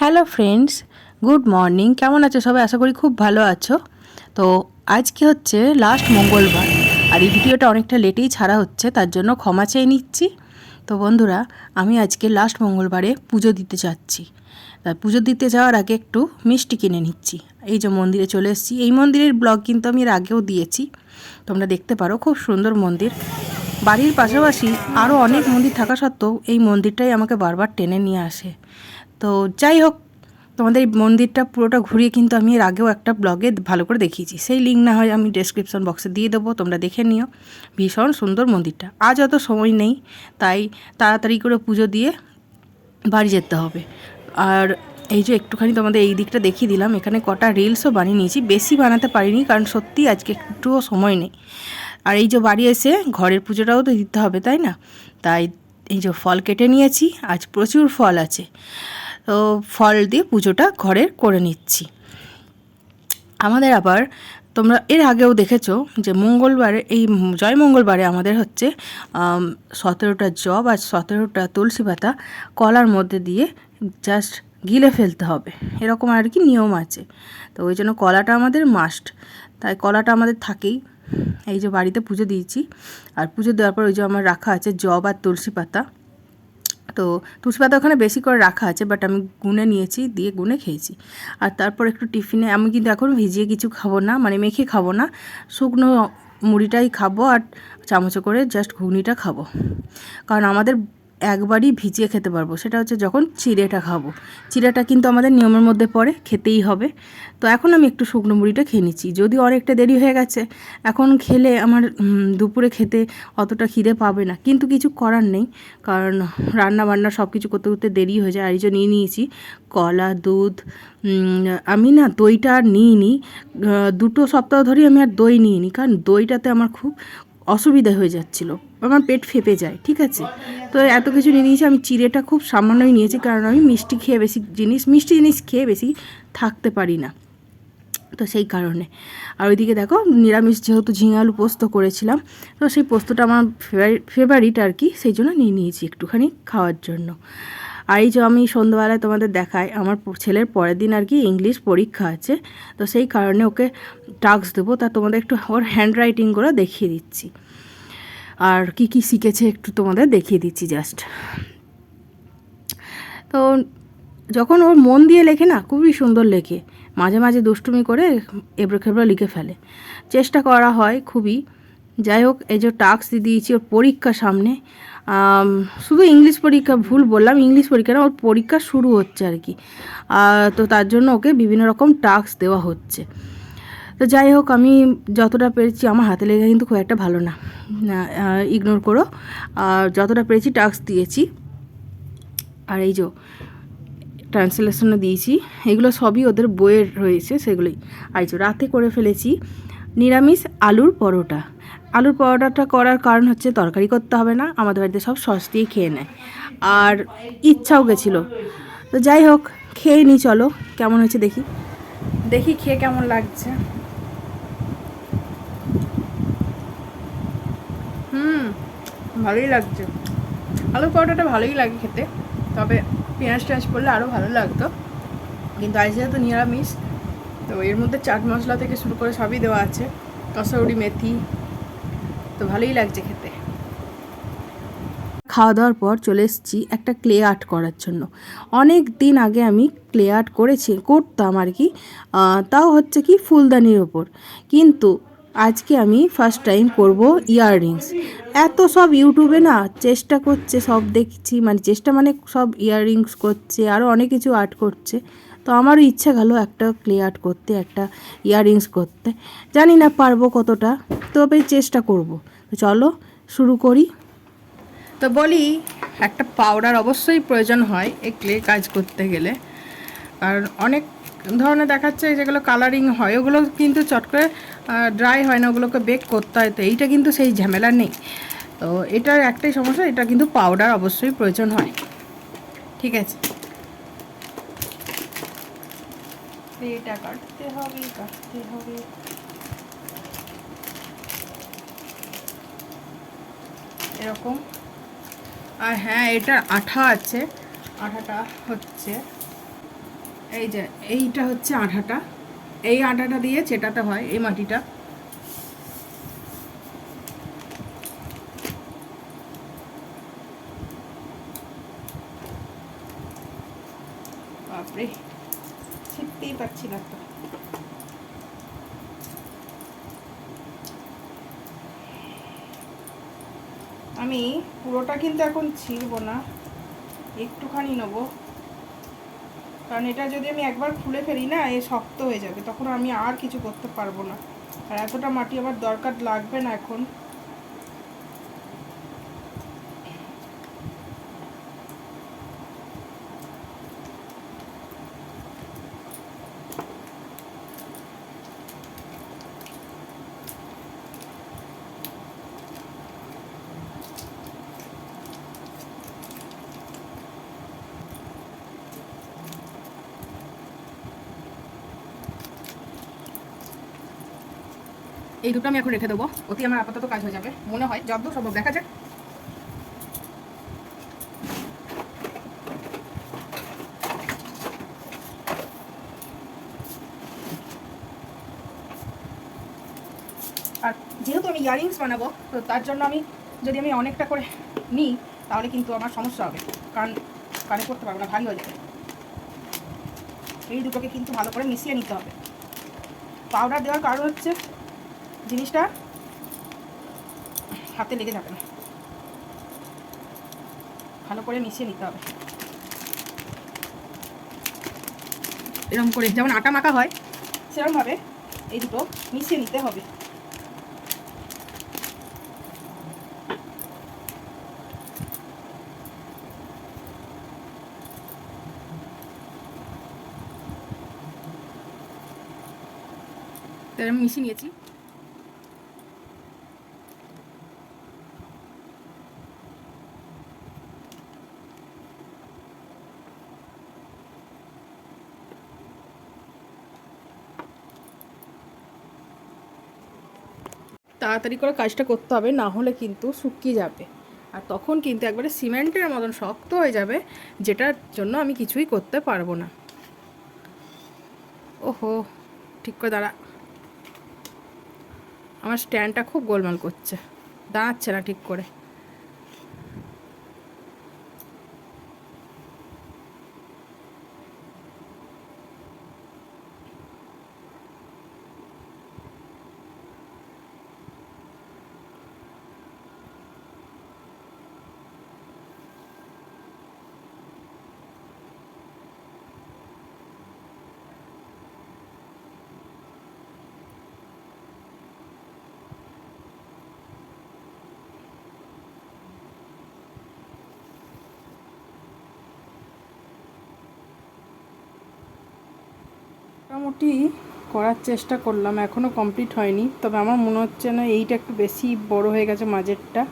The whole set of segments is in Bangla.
হ্যালো ফ্রেন্ডস গুড মর্নিং কেমন আছো সবাই? আশা করি খুব ভালো আছো। তো আজকে হচ্ছে লাস্ট মঙ্গলবার। আর এই ভিডিওটা অনেকটা লেটেই ছাড়া হচ্ছে, তার জন্য ক্ষমা চেয়ে নিচ্ছি। তো বন্ধুরা, আমি আজকে লাস্ট মঙ্গলবারে পুজো দিতে যাচ্ছি। তা পুজো দিতে যাওয়ার আগে একটু মিষ্টি কিনে নিচ্ছি। এই যে মন্দিরে চলে এসেছি। এই মন্দিরের ব্লগ কিন্তু আমি এর আগেও দিয়েছি। তোমরা দেখতে পারো, খুব সুন্দর মন্দির। বাড়ির পাশাপাশি আরও অনেক মন্দির থাকা সত্ত্বেও এই মন্দিরটাই আমাকে বারবার টেনে নিয়ে আসে। তো যাই হোক, তোমাদের এই মন্দিরটা পুরোটা ঘুরিয়ে কিন্তু আমি এর আগেও একটা ব্লগে ভালো করে দেখিয়েছি। সেই লিঙ্ক না হয় আমি ডেসক্রিপশন বক্সে দিয়ে দেবো, তোমরা দেখে নিও। ভীষণ সুন্দর মন্দিরটা। আজ অত সময় নেই, তাই তাড়াতাড়ি করে পুজো দিয়ে বাড়ি যেতে হবে। আর এই যে একটুখানি তোমাদের এই দিকটা দেখিয়ে দিলাম, এখানে কটা রিলসও বানিয়ে নিয়েছি। বেশি বানাতে পারিনি, কারণ সত্যি আজকে একটুও সময় নেই। আর এই যে বাড়ি এসে ঘরের পুজোটাও তো দিতে হবে, তাই না? তাই এই যে ফল কেটে নিয়েছি, আজ প্রচুর ফল আছে। ফল দিয়ে পুজোটা ঘরের করে নিচ্ছি। আমাদের আবার তোমরা এর আগেও দেখেছ যে মঙ্গলবারে, এই জয় মঙ্গলবারে আমাদের হচ্ছে সতেরোটা জব আর সতেরোটা তুলসী পাতা কলার মধ্যে দিয়ে জাস্ট গিলে ফেলতে হবে। এরকম আর কি নিয়ম আছে। তো ওই জন্য কলাটা আমাদের মাস্ট তাই কলাটা আমাদের থাকেই। এই যে বাড়িতে পুজো দিয়েছি। আর পুজো দেওয়ার পর ওই যে আমার রাখা আছে জব আর তুলসী পাতা। তো তুলসী পাতা ওখানে বেশি করে রাখা আছে বাট আমি গুনে নিয়েছি, দিয়ে গুনে খেয়েছি। আর তারপর একটু টিফিনে আমি কিন্তু এখন ভিজিয়ে কিছু খাব না মানে মেখে খাব না, শুকনো মুড়িটাই খাব আর চামচে করে জাস্ট ঘুগনিটা খাব। কারণ আমাদের একবারই ভিজিয়ে খেতে পারব। সেটা হচ্ছে যখন চিড়েটা খাব। চিড়েটা কিন্তু আমাদের নিয়মের মধ্যে পড়ে, খেতেই হবে। তো এখন আমি একটু শুকনো মুড়িটা খেয়ে নিচ্ছি। যদি অনেকটা দেরি হয়ে গেছে, এখন খেলে আমার দুপুরে খেতে অতটা খিদে পাবে না। কিন্তু কিছু করার নেই, কারণ রান্না বান্না সব কিছু করতে করতে দেরি হয়ে যায়। আর এই নিয়ে নিয়েছি কলা, দুধ আমি না দইটা আর নিইনি। দুটো সপ্তাহ ধরেই আমি আর দই নিই নিইনি। কারণ দইটাতে আমার খুব অসুবিধা হয়ে যাচ্ছিল। আমার পেট ফেপে যায়, ঠিক আছে? তো এত কিছু নিয়ে নিয়েছি, আমি চিড়েটা খুব সামান্যই নিয়েছি, কারণ আমি মিষ্টি খেয়ে বেশি জিনিস, মিষ্টি জিনিস খেয়ে বেশি থাকতে পারি না। তো সেই কারণে। আর ওইদিকে দেখো, নিরামিষ যেহেতু ঝিঙালু পোস্ত করেছিলাম, তো সেই পোস্তটা আমার ফেভারিট ফেভারিট আর কি, সেই জন্য নিয়ে নিয়েছি একটুখানি খাওয়ার জন্য। আর এই যে আমি সন্ধ্যাবেলায় তোমাদের দেখাই, আমার ছেলের পরের দিন আর কি ইংলিশ পরীক্ষা আছে, তো সেই কারণে ওকে টাস্ক দেবো, তা তোমাদের একটু ওর হ্যান্ড রাইটিংগুলো দেখিয়ে দিচ্ছি। আর কি কি শিখেছে একটু তোমাদের দেখিয়ে দিচ্ছি জাস্ট তো যখন ওর মন দিয়ে লেখে না, খুবই সুন্দর লেখে, মাঝে মাঝে দুষ্টুমি করে এবড়ো খেবড়ো লিখে ফেলে। চেষ্টা করা হয় খুবই। যাই হোক এই যে টাস্ক দিয়ে দিয়েছি ওর পরীক্ষা সামনে। শুধু ইংলিশ পরীক্ষা, ভুল বললাম, ইংলিশ পরীক্ষা না, ওর পরীক্ষা শুরু হচ্ছে আর কি। তো তার জন্য ওকে বিভিন্ন রকম টাস্ক দেওয়া হচ্ছে। তো যাই হোক আমি যতটা পেরেছি, আমার হাতে লেগে কিন্তু খুব একটা ভালো না। ইগনোর করো। আর যতটা পেরেছি, টাস্ক দিয়েছি। আর এই যে ট্রান্সলেশনে দিয়েছি। এগুলো সবই ওদের বইয়ের রয়েছে, সেগুলোই। আর যে রাতে করে ফেলেছি, নিরামিষ আলুর পরোটা। আলুর পরোটাটা করার কারণ হচ্ছে তরকারি করতে হবে না, আমাদের বাড়িতে সব সস দিয়ে খেয়ে নেয়। আর ইচ্ছাও গেছিল। তো যাই হোক, খেয়ে নিই চলো, কেমন হয়েছে দেখি? দেখি খেয়ে কেমন লাগছে। হুম, ভালোই লাগছে। আলু পরোটাটা ভালোই লাগে খেতে, তবে পেঁয়াজ টেঁয়াজ করলে আরও ভালো লাগতো। কিন্তু আজ তো নিরামিষ, তো এর মধ্যে চাট মশলা থেকে শুরু করে সবই দেওয়া আছে। কসৌরি মেথি তো ভালোই লাগছে খেতে। খাওয়া দাওয়ার পর চলে এসেছি একটা ক্লে আর্ট করার জন্য। অনেক দিন আগে আমি ক্লে আর্ট করেছি, করতাম আর কি তাও হচ্ছে কি ফুলদানির ওপর। কিন্তু আজকে আমি ফার্স্ট টাইম করব ইয়াররিংস এত সব ইউটিউবে না চেষ্টা করছে, সব দেখছি মানে চেষ্টা মানে সব ইয়াররিংস করছে আরও অনেক কিছু আর্ট করছে। তো আমারও ইচ্ছা গেল একটা ক্লে আর্ট করতে, একটা ইয়াররিংস করতে। জানি না পারব কতটা, তবে চেষ্টা করব। তো চলো, শুরু করি। তো বলি, একটা পাউডার অবশ্যই প্রয়োজন হয় এই ক্লে কাজ করতে গেলে। আর অনেক ধরনের দেখাচ্ছে যেগুলো কালারিং হয়, ওগুলো কিন্তু চট করে ড্রাই হয় না, ওগুলোকে বেক করতে হয়। তো এইটা কিন্তু সেই ঝামেলা নেই। তো এটার একটাই সমস্যা, এটা কিন্তু পাউডার অবশ্যই প্রয়োজন হয়। ঠিক আছে? এটা কাটতে হবে কাটতে হবে। এরকম। আর হ্যাঁ এটা আঠা আছে, আঠাটা হচ্ছে, এই যে, এইটা হচ্ছে আঠাটা। এই আঠাটা দিয়ে চেটাতে হয়, এই মাটিটা। না তো আমি পুরোটা কিন্তু এখন ছিঁড়বো না, একটুখানি নেব। কারণ এটা যদি আমি একবার খুলে ফেলি না, এ শক্ত হয়ে যাবে, তখন আমি আর কিছু করতে পারব না। আর এতটা মাটি আমার দরকার লাগবে না এখন। এই দুটো আমি এখন রেখে দেবো। অতি আমার আপাতত কাজ হয়ে যাবে। মনে হয় যতদূর সম্ভব দেখা যাক। আর যেহেতু আমি ইয়ারিংস বানাবো, তো তার জন্য আমি যদি আমি অনেকটা করে নিই, তাহলে কিন্তু আমার সমস্যা হবে। কারণ কানে করতে পারব না, ভারী হয়ে যাবে। এই দুটোকে কিন্তু ভালো করে মিশিয়ে নিতে হবে। পাউডার দেওয়ার কারণ হচ্ছে জিনিসটা হাতে লেগে যাবে না। ভালো করে মিশিয়ে নিতে হবে। এরকম করে, যেমন আটা মাখা হয় সেরকমভাবে এই দুটো মিশিয়ে নিতে হবে। মিশিয়ে নিয়েছি। তাড়াতাড়ি করে কাজটা করতে হবে, না হলে কিন্তু শুকিয়ে যাবে। আর তখন কিন্তু একবারে সিমেন্টের মতন শক্ত হয়ে যাবে, যেটার জন্য আমি কিছুই করতে পারব না। ওহো, ঠিক করে দাঁড়া। আমার স্ট্যান্ডটা খুব গোলমাল করছে। দাঁড়াচ্ছে না ঠিক করে। মোটামুটি করার চেষ্টা করলাম এখনও কমপ্লিট হয়নি। তবে আমার মনে হচ্ছে না এইটা একটু বেশি বড় হয়ে গেছে মাঝেরটা।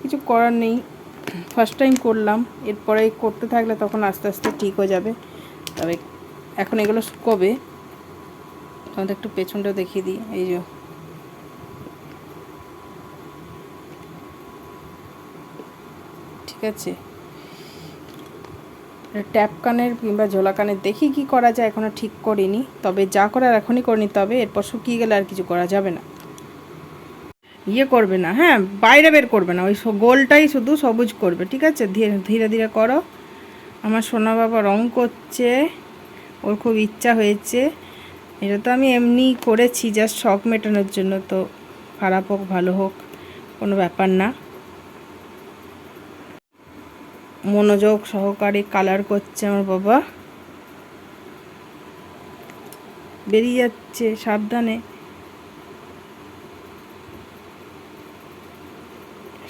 কিছু করার নেই। ফার্স্ট টাইম করলাম। এরপরে করতে থাকলে তখন আস্তে আস্তে ঠিক হয়ে যাবে। তবে এখন এগুলো শুকোবে তোমাদের একটু পেছনটা দেখিয়ে দিই। এই যে। ঠিক আছে। ট্যাপ কানের কিংবা ঝোলা কানের দেখি কি করা যায় এখনও ঠিক করিনি। তবে যা করার এখনই করে নিতে হবে, এরপর শুকিয়ে গেলে আর কিছু করা যাবে না। ইয়ে করবে না হ্যাঁ বাইরে বের করবে না, ওই গোলটাই শুধু সবুজ করবে, ঠিক আছে? ধীরে ধীরে ধীরে করো। আমার সোনা বাবা রং করছে, ওর খুব ইচ্ছা হয়েছে। এটা তো আমি এমনি করেছি জাস্ট শখ মেটানোর জন্য, তো খারাপ হোক, ভালো হোক, কোনো ব্যাপার না। মনোযোগ সহকারে কালার করছে আমার বাবা। বেরিয়ে যাচ্ছে, সাবধানে।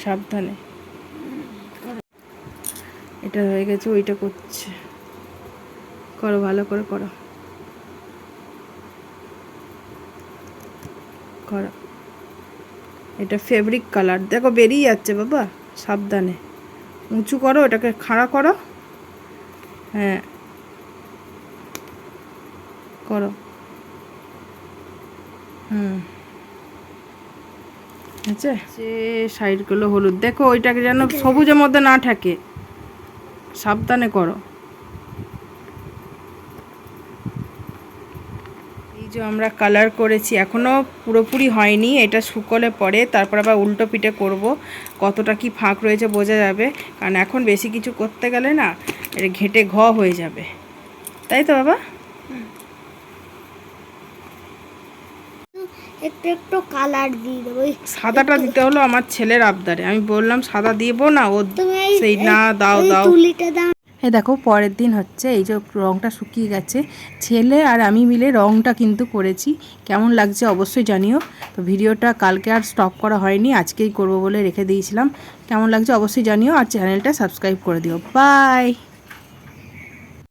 সাবধানে। এটা হয়ে গেছে, ওইটা করছে। করো, ভালো করে করো। করো। এটা ফেব্রিক কালার দেখো, বেরিয়ে যাচ্ছে বাবা, সাবধানে। উঁচু করো এটাকে খাড়া করো। হ্যাঁ। করো। হুম। আছে? সে সাইডগুলো হলুদ দেখো ওইটাকে যেন সবুজের মধ্যে না থাকে সাবধানে করো। যে আমরা কালার করেছি এখনও পুরোপুরি হয়নি এটা শুকলে পরে তারপর আবার উল্টো পিঠে করব কতটা কি ফাঁক রয়েছে বোঝা যাবে কারণ এখন বেশি কিছু করতে গেলে না এটা ঘেটে ঘ হয়ে যাবে। তাই তো বাবা? একটু একটু কালার দিয়ে দেবো সাদাটা দিতে হলো আমার ছেলের আবদারে আমি বললাম সাদা দিব না ও সেই না দাও দাও। তুলিটা দাও। এই দেখো, পরের দিন হচ্ছে এই যে রঙটা শুকিয়ে গেছে। ছেলে আর আমি মিলে রঙটা কিন্তু করেছি। কেমন লাগছে অবশ্যই জানিও। তো ভিডিওটা কালকে আর স্টপ করা হয়নি, আজকেই করব বলে রেখে দিয়েছিলাম। কেমন লাগছে অবশ্যই জানিও আর চ্যানেলটা সাবস্ক্রাইব করে দিও। বাই